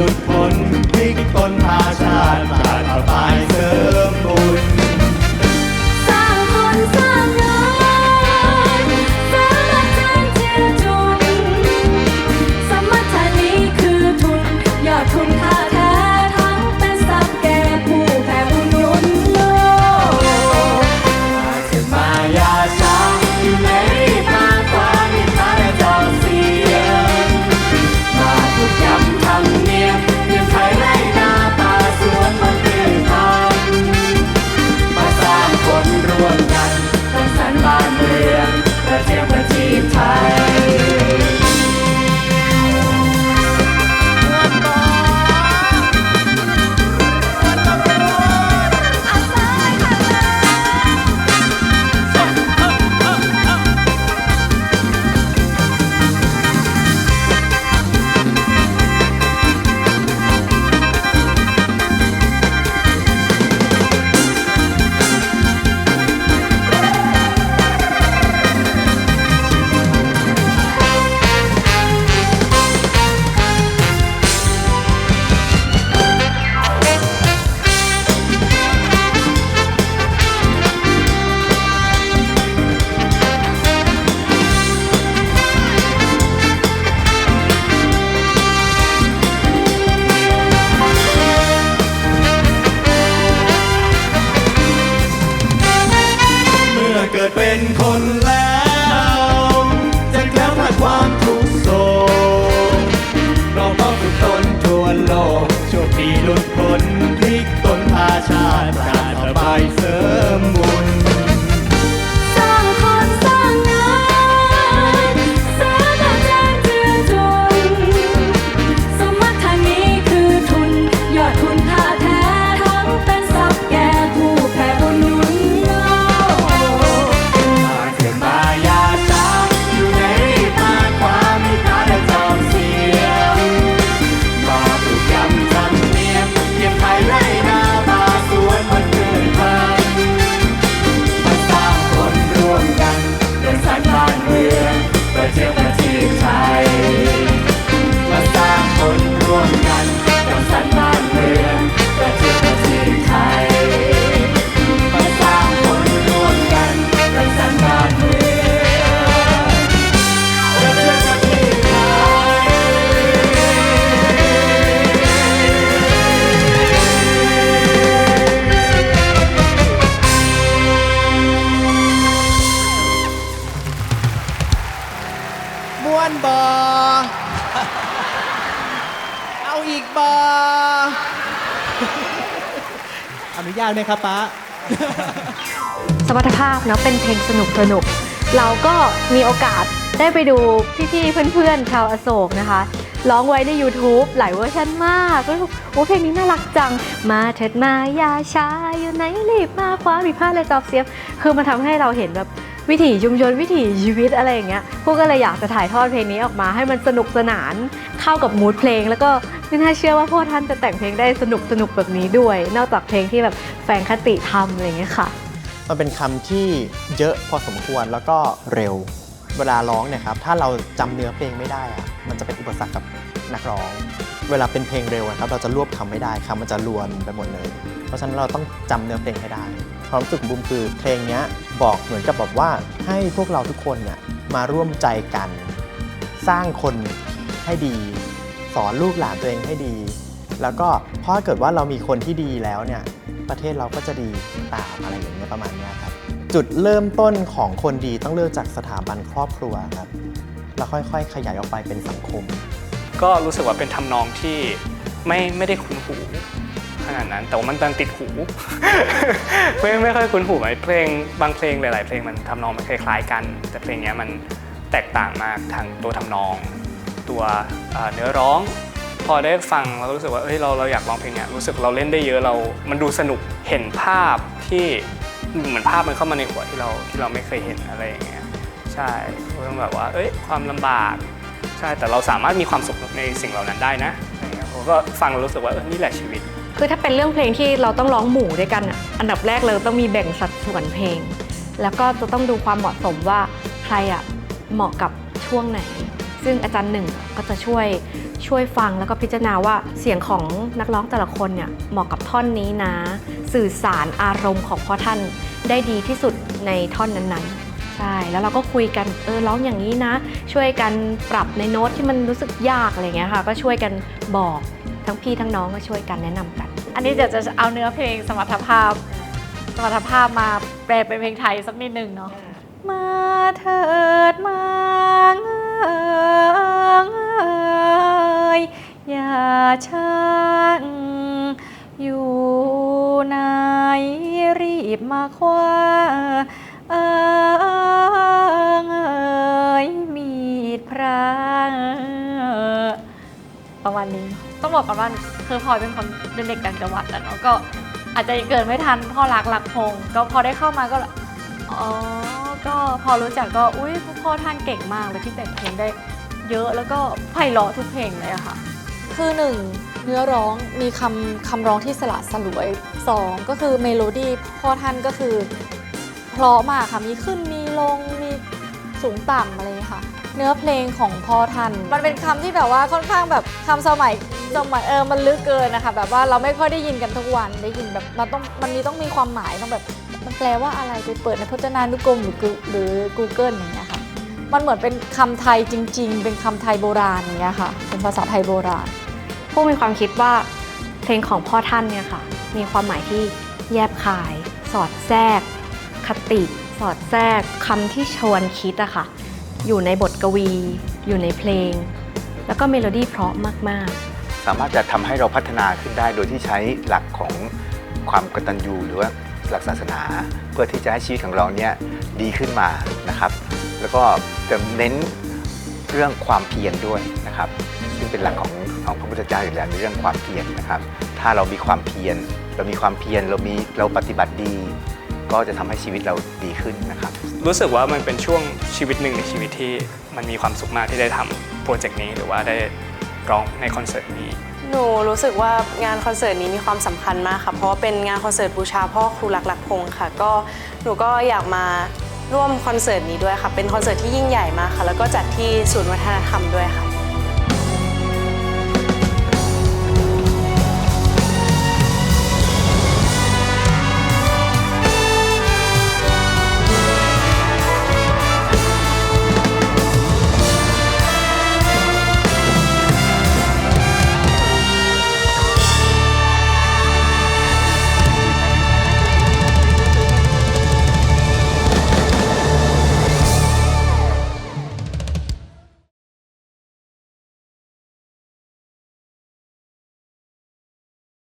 Lord ชาติการสบายเสริมบุญ อนุญาตไหมครับป้า สมรรถภาพนะเป็นเพลงสนุกสนุก เราก็มีโอกาสได้ไปดูพี่ๆเพื่อนๆชาวอโศกนะคะร้องไว้ใน YouTube หลายเวอร์ชันมากก็รู้สึกโอ้เพลงนี้น่ารักจัง มาเถิดมายาชาอยู่ไหนรีบมาคว้ามีผ้าเลยจอบเสียบ คือมันทำให้เราเห็นแบบวิถีชุมชนวิถีชีวิตอะไรอย่างเงี้ยพวกก็เลยอยากจะถ่ายทอดเพลงนี้ออกมาให้มันสนุกสนานเข้ากับมูดเพลง แล้วก็ ไม่น่าเชื่อว่าพ่อท่านจะแต่งเพลงได้สนุกสนุกแบบนี้ด้วย นอกจากเพลงที่แบบแฝงคติธรรมอะไรเงี้ยค่ะ มันเป็นคำที่เยอะพอสมควรแล้วก็เร็ว เวลาร้องเนี่ยครับถ้าเราจำเนื้อเพลงไม่ได้อะมันจะเป็นอุปสรรคกับนักร้อง เวลาเป็นเพลงเร็วอะครับเราจะรวบคำไม่ได้คำมันจะรวนไปหมดเลย เพราะฉะนั้นเราต้องจำเนื้อเพลงให้ได้ความรู้สึกของบูมคือเพลงเนี้ยบอกเหมือนกับแบบว่าให้พวกเราทุกคนเนี่ยมาร่วมใจกัน สร้างคนให้ดี สอนลูกหลานตัวเองให้ดี แล้วก็เพราะถ้าเกิดว่าเรามีคนที่ดีแล้วเนี่ยประเทศเราก็จะดีตามอะไรอย่างเงี้ยประมาณนี้ครับจุดเริ่มต้นของคนดีต้องเริ่มจากสถาบันครอบครัวครับแล้วค่อยๆ ขยายออกไปเป็นสังคม ก็รู้สึกว่าเป็นทำนองที่ไม่ไม่ได้คุ้นหูขนาดนั้น แต่ว่ามันดันติดหู ไม่ไม่ค่อยคุ้นหูไหมเพลงบางเพลงหลาย ๆ เพลงมันทำนองมันคล้ายๆกัน แต่เพลงเนี้ยมันแตกต่างมากทางตัวทำนอง ตัวเนื้อร้อง พอได้ฟังเรารู้สึกว่าเอ้ยเราเราอยากร้องเพลงเนี้ยรู้สึกเราเล่นได้เยอะเรา มันดูสนุกเห็นภาพที่เหมือนภาพมันเข้ามาในหัวที่เราที่เราไม่เคยเห็นอะไรอย่างเงี้ยใช่เรื่องแบบว่า เอ้ยความลำบากใช่แต่เราสามารถมีความสุขในสิ่งเหล่านั้นได้นะอะไรเงี้ยผมก็ฟังรู้สึกว่าเออนี่แหละชีวิต คือถ้าเป็นเรื่องเพลงที่เราต้องร้องหมู่ด้วยกันอะอันดับแรกเลยต้องมีแบ่งสัดส่วนเพลง แล้วก็จะต้องดูความเหมาะสมว่าใครอะเหมาะกับช่วงไหน ซึ่งอาจารย์หนึ่งก็จะช่วยช่วยฟังแล้วก็พิจารณาว่าเสียงของนักร้องแต่ละคนเนี่ยเหมาะกับท่อนนี้นะ สื่อสารอารมณ์ของพ่อท่านได้ดีที่สุดในท่อนนั้นๆ ใช่ แล้วเราก็คุยกันเออร้องอย่างนี้นะ ช่วยกันปรับในโน้ตที่มันรู้สึกยากอะไรเงี้ยค่ะก็ช่วยกันบอกทั้งพี่ทั้งน้องก็ช่วยกันแนะนำกัน อันนี้เดี๋ยวจะเอาเนื้อเพลงสมรรถภาพสมรรถภาพมาแปลเป็นเพลงไทยสักนิดหนึ่งเนาะ มาเถิดมาเอยอย่าช้างอยู่ไหนรีบมาคว้าเอยมีดพระประมาณนี้ต้องบอกก่อนว่าคือพลอยเป็นคนเป็นเด็กต่างจังหวัดแล้วเนาะก็อาจจะเกิดไม่ทันพ่อรักหลักพงก็พอได้เข้ามาก็ อ๋อ ก็พอรู้จักก็อุ้ยพ่อท่านเก่งมากเลยที่แต่งเพลงได้เยอะแล้วก็ไพเราะทุกเพลงเลยอะค่ะ คือหนึ่งเนื้อร้องมีคำคำร้องที่สละสลวยสองก็คือเมโลดี้พ่อท่านก็คือเพราะมากค่ะมีขึ้นมีลงมีสูงต่ำอะไรอย่างเงี้ยค่ะ เนื้อเพลงของพ่อท่าน มันเป็นคำที่แบบว่าค่อนข้างแบบคำสมัยสมัยเออมันลึกเกินนะคะแบบว่าเราไม่ค่อยได้ยินกันทุกวันได้ยินแบบมันต้องมันมีต้องมีความหมายต้องแบบ มันแปลว่าอะไรไปเปิดในพจนานุกรมหรือ Go- หรือ Google อย่างเงี้ยค่ะมันเหมือนเป็นคำไทยจริง ๆ เป็นคำไทยโบราณอย่างเงี้ยค่ะ เป็นภาษาไทยโบราณ ผู้มีความคิดว่าเพลงของพ่อท่านเนี่ยค่ะ มีความหมายที่แยบคาย สอดแทรก คติ สอดแทรกคำที่ชวนคิดอะค่ะ อยู่ในบทกวี อยู่ในเพลง แล้วก็เมโลดี้เพราะมากสามารถจะทำให้เราพัฒนาขึ้นได้โดยที่ใช้หลักของความกตัญญูหรือว่า หลักศาสนา เพื่อที่จะให้ชีวิตของเราเนี่ยดีขึ้นมานะครับ แล้วก็จะเน้นเรื่องความเพียรด้วยนะครับ ซึ่งเป็นหลักของของพระพุทธเจ้าอยู่แล้วในเรื่องความเพียรนะครับ ถ้าเรามีความเพียรเรามีความเพียรเรามีเราปฏิบัติดี ก็จะทำให้ชีวิตเราดีขึ้นนะครับ รู้สึกว่ามันเป็นช่วงชีวิตหนึ่งในชีวิตที่มันมีความสุขมากที่ได้ทำโปรเจกต์นี้หรือว่าได้ร้องในคอนเสิร์ตนี้ หนูรู้สึกว่างานคอนเสิร์ตนี้มีความสำคัญมากค่ะ เพราะว่าเป็นงานคอนเสิร์ตบูชาพ่อครูหลักรักพงค่ะ ก็หนูก็อยากมาร่วมคอนเสิร์ตนี้ด้วยค่ะ เป็นคอนเสิร์ตที่ยิ่งใหญ่มากค่ะ แล้วก็จัดที่ศูนย์วัฒนธรรมด้วยค่ะ